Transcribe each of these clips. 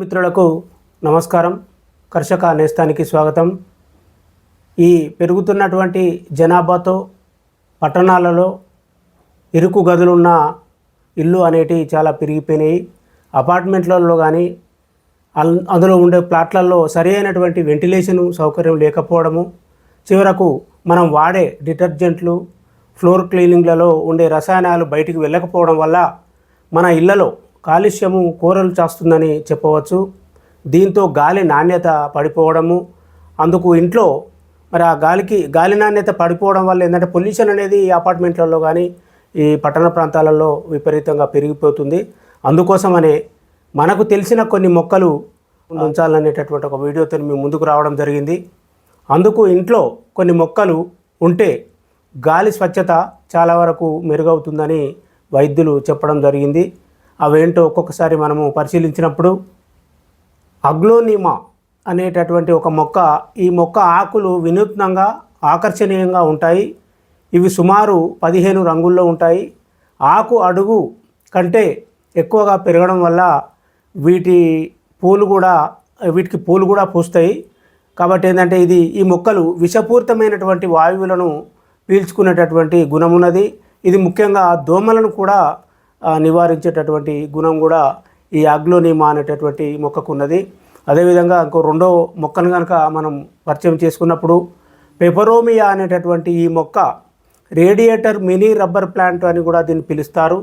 మిత్రులకు నమస్కారం. కర్షక నేస్తానికి స్వాగతం. ఈ పెరుగుతున్నటువంటి జనాభాతో పట్టణాలలో ఇరుకు గదులున్న ఇల్లు అనేటివి చాలా పెరిగిపోయినాయి. అపార్ట్మెంట్లలో కానీ అందులో ఉండే ప్లాట్లలో సరి అయినటువంటి వెంటిలేషన్ సౌకర్యం లేకపోవడము. చివరకు మనం వాడే డిటర్జెంట్లు ఫ్లోర్ క్లీనింగ్లలో ఉండే రసాయనాలు బయటికి వెళ్ళకపోవడం వల్ల మన ఇళ్ళలో కాలుష్యము కూరలు చేస్తుందని చెప్పవచ్చు. దీంతో గాలి నాణ్యత పడిపోవడము. అందుకు ఇంట్లో మరి ఆ గాలికి గాలి నాణ్యత పడిపోవడం వల్ల ఏంటంటే పొల్యూషన్ అనేది ఈ అపార్ట్మెంట్లలో కానీ ఈ పట్టణ ప్రాంతాలలో విపరీతంగా పెరిగిపోతుంది. అందుకోసమనే మనకు తెలిసిన కొన్ని మొక్కలు ఉంచాలనేటటువంటి ఒక వీడియోతో మేము ముందుకు రావడం జరిగింది. అందుకు ఇంట్లో కొన్ని మొక్కలు ఉంటే గాలి స్వచ్ఛత చాలా వరకు మెరుగవుతుందని వైద్యులు చెప్పడం జరిగింది. అవేంటో ఒక్కొక్కసారి మనము పరిశీలించినప్పుడు అగ్లోనిమా అనేటటువంటి ఒక మొక్క ఈ మొక్క ఆకులు వినూత్నంగా ఆకర్షణీయంగా ఉంటాయి. ఇవి సుమారు పదిహేను రంగుల్లో ఉంటాయి. ఆకు అడుగు కంటే ఎక్కువగా పెరగడం వల్ల వీటి పూలు కూడా వీటికి పూలు కూడా పూస్తాయి. కాబట్టి ఏంటంటే ఇది ఈ మొక్కలు విషపూరితమైనటువంటి వాయువులను పీల్చుకునేటటువంటి గుణమున్నది. ఇది ముఖ్యంగా దోమలను కూడా నివారించేటటువంటి గుణం కూడా ఈ అగ్లోనిమా అనేటటువంటి మొక్కకు ఉన్నది అదేవిధంగా ఇంకో రెండో మొక్కను కనుక మనం పరిచయం చేసుకున్నప్పుడు పెపరోమియా అనేటటువంటి ఈ మొక్క రేడియేటర్ మినీ రబ్బర్ ప్లాంట్ అని కూడా దీన్ని పిలుస్తారు.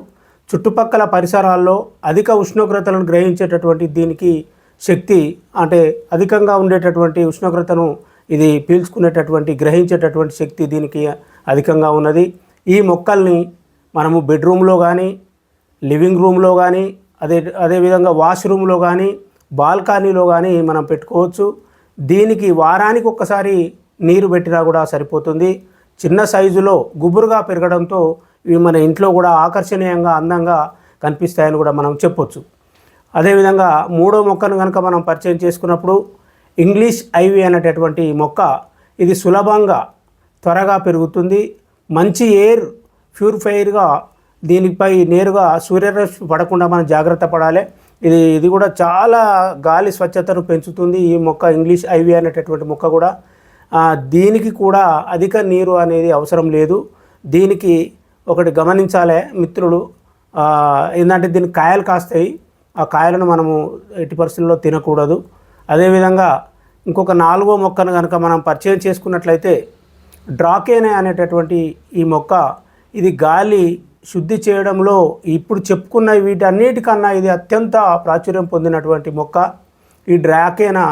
చుట్టుపక్కల పరిసరాల్లో అధిక ఉష్ణోగ్రతలను గ్రహించేటటువంటి దీనికి శక్తి అంటే అధికంగా ఉండేటటువంటి ఉష్ణోగ్రతను ఇది పీల్చుకునేటటువంటి గ్రహించేటటువంటి శక్తి దీనికి అధికంగా ఉన్నది. ఈ మొక్కల్ని మనము బెడ్రూమ్లో కానీ లివింగ్ రూమ్లో కానీ అదే అదేవిధంగా వాష్రూమ్లో కానీ బాల్కనీలో కానీ మనం పెట్టుకోవచ్చు. దీనికి వారానికి ఒక్కసారి నీరు పెట్టినా కూడా సరిపోతుంది. చిన్న సైజులో గుబురుగా పెరగడంతో ఇవి మన ఇంట్లో కూడా ఆకర్షణీయంగా అందంగా కనిపిస్తాయని కూడా మనం చెప్పొచ్చు. అదేవిధంగా మూడో మొక్కను కనుక మనం పరిచయం చేసుకున్నప్పుడు ఇంగ్లీష్ ఐవి అనేటటువంటి మొక్క ఇది సులభంగా త్వరగా పెరుగుతుంది. మంచి ఎయిర్ ప్యూరిఫైర్గా దీనిపై నేరుగా సూర్యరశ్మి పడకుండా మనం జాగ్రత్త పడాలి. ఇది ఇది కూడా చాలా గాలి స్వచ్ఛతను పెంచుతుంది ఈ మొక్క ఇంగ్లీష్ ఐవి అనేటటువంటి మొక్క కూడా. దీనికి కూడా అధిక నీరు అనేది అవసరం లేదు. దీనికి ఒకటి గమనించాలి మిత్రులు. ఏంటంటే దీనికి కాయలు కాస్తాయి. ఆ కాయలను మనము ఎట్టి పరిస్థితుల్లో తినకూడదు. అదేవిధంగా ఇంకొక నాలుగో మొక్కను కనుక మనం పరిచయం చేసుకున్నట్లయితే డ్రాకేనే అనేటటువంటి ఈ మొక్క ఇది గాలి శుద్ధి చేయడంలో ఇప్పుడు చెప్పుకున్న వీటన్నిటికన్నా ఇది అత్యంత ప్రాచుర్యం పొందినటువంటి మొక్క. ఈ డ్రాకేనా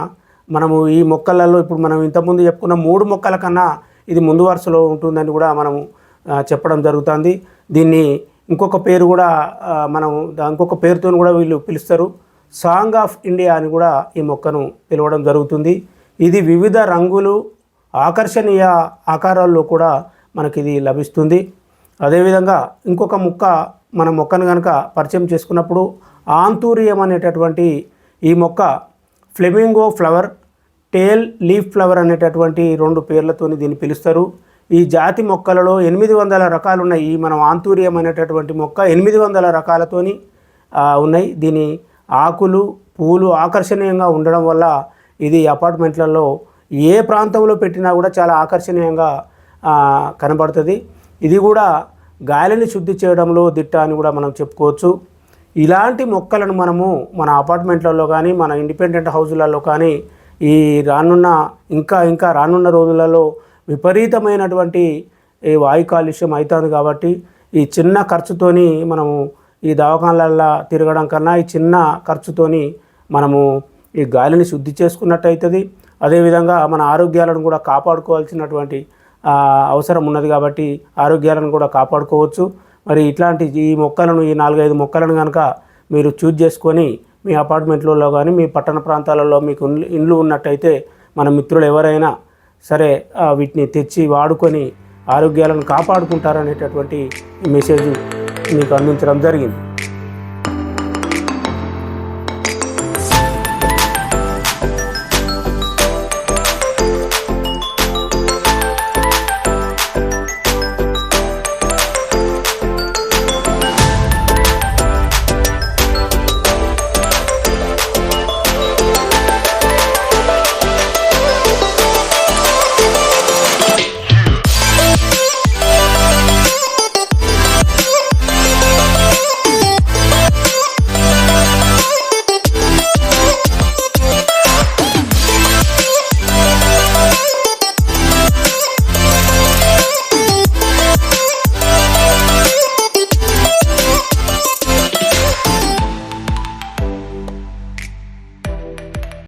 మనము ఈ మొక్కలలో ఇప్పుడు మనం ఇంతకుముందు చెప్పుకున్న మూడు మొక్కల కన్నా ఇది ముందు వరుసలో ఉంటుందని కూడా మనము చెప్పడం జరుగుతుంది. దీన్ని ఇంకొక పేరు కూడా మనం ఇంకొక పేరుతో కూడా వీళ్ళు పిలుస్తారు. సాంగ్ ఆఫ్ ఇండియా అని కూడా ఈ మొక్కను పిలవడం జరుగుతుంది. ఇది వివిధ రంగులు ఆకర్షణీయ ఆకారాల్లో కూడా మనకి ఇది లభిస్తుంది. అదేవిధంగా ఇంకొక మొక్క మన మొక్కను కనుక పరిచయం చేసుకున్నప్పుడు ఆంతూరియం అనేటటువంటి ఈ మొక్క flamingo flower tail leaf flower అనేటటువంటి రెండు పేర్లతోని దీన్ని పిలుస్తారు. ఈ జాతి మొక్కలలో ఎనిమిది వందల రకాలు ఉన్నాయి ఈ మనం ఆంతూరియం అనేటటువంటి మొక్క ఎనిమిది వందల రకాలతోని ఉన్నాయి. దీని ఆకులు పూలు ఆకర్షణీయంగా ఉండడం వల్ల ఇది అపార్ట్మెంట్లలో ఏ ప్రాంతంలో పెట్టినా కూడా చాలా ఆకర్షణీయంగా కనబడుతుంది. ఇది కూడా గాలిని శుద్ధి చేయడంలో దిట్ట అని కూడా మనం చెప్పుకోవచ్చు. ఇలాంటి మొక్కలను మనము మన అపార్ట్మెంట్లలో కానీ మన ఇండిపెండెంట్ హౌజులలో కానీ ఈ రానున్న ఇంకా ఇంకా రానున్న రోజులలో విపరీతమైనటువంటి ఈ వాయు కాలుష్యం అవుతుంది కాబట్టి ఈ చిన్న ఖర్చుతోని మనము ఈ దవాఖానలల్లో తిరగడం కన్నా ఈ చిన్న ఖర్చుతోని మనము ఈ గాలిని శుద్ధి చేసుకున్నట్టు అవుతుంది అదేవిధంగా మన ఆరోగ్యాలను కూడా కాపాడుకోవాల్సినటువంటి అవసరం ఉన్నది కాబట్టి ఆరోగ్యాలను కూడా కాపాడుకోవచ్చు. మరి ఇట్లాంటి ఈ మొక్కలను ఈ నాలుగైదు మొక్కలను కనుక మీరు చూజ్ చేసుకొని మీ అపార్ట్మెంట్లలో కానీ మీ పట్టణ ప్రాంతాలలో మీకు ఇండ్లు- ఉన్నట్టయితే మన మిత్రులు ఎవరైనా సరే వీటిని తెచ్చి వాడుకొని ఆరోగ్యాలను కాపాడుకుంటారనేటటువంటి మెసేజ్ మీకు అందించడం జరిగింది.